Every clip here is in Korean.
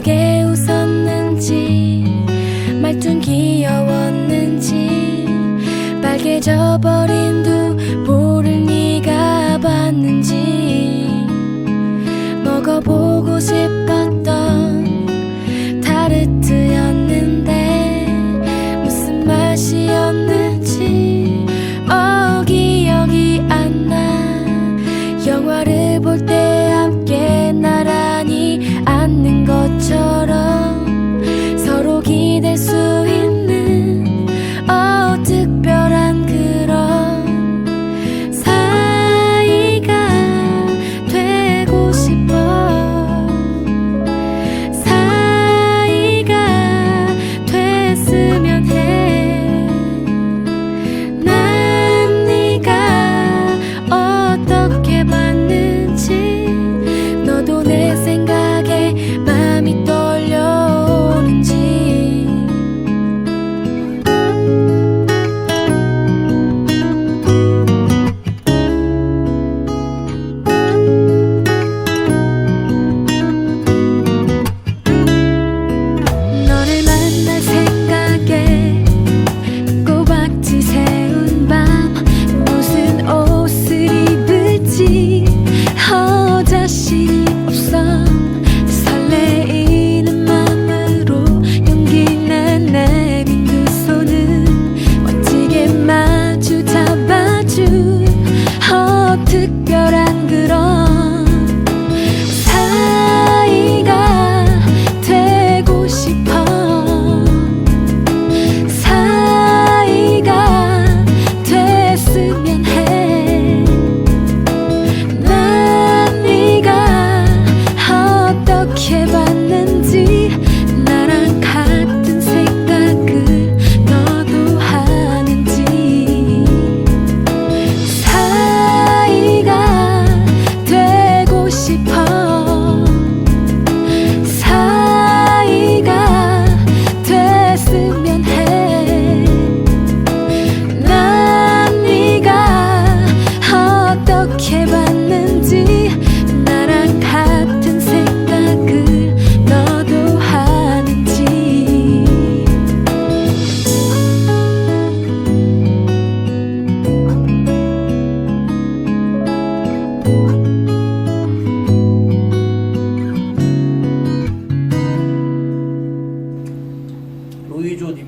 예쁘게 웃었는지 말투 귀여웠는지 빨개져 버린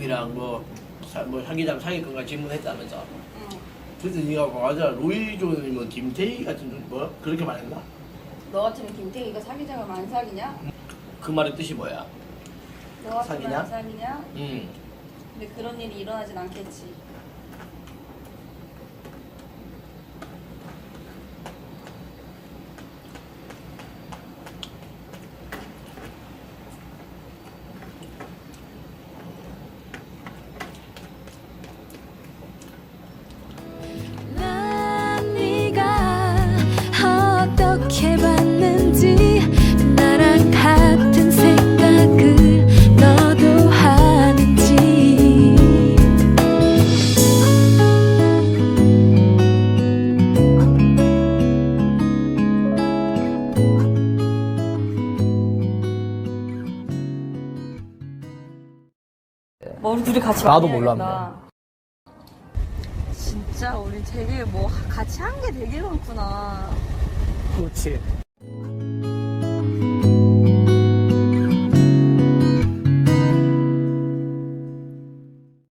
김이랑 뭐, 사, 뭐 상기장 상위권과 질문했다면서. 음. 그래서 네가 뭐 맞아 로이존이면 뭐 김태희 같은 뭐 그렇게 말했나? 너 같으면 김태희가 사귀자가 만삭이냐? 음, 그 말의 뜻이 뭐야? 너 같으면 만삭이냐? 음. 근데 그런 일이 일어나진 않겠지. 머리 둘이 같이 나도 몰랐네. 진짜 우리 되게 뭐 같이 한 게 되게 많구나. 그렇지.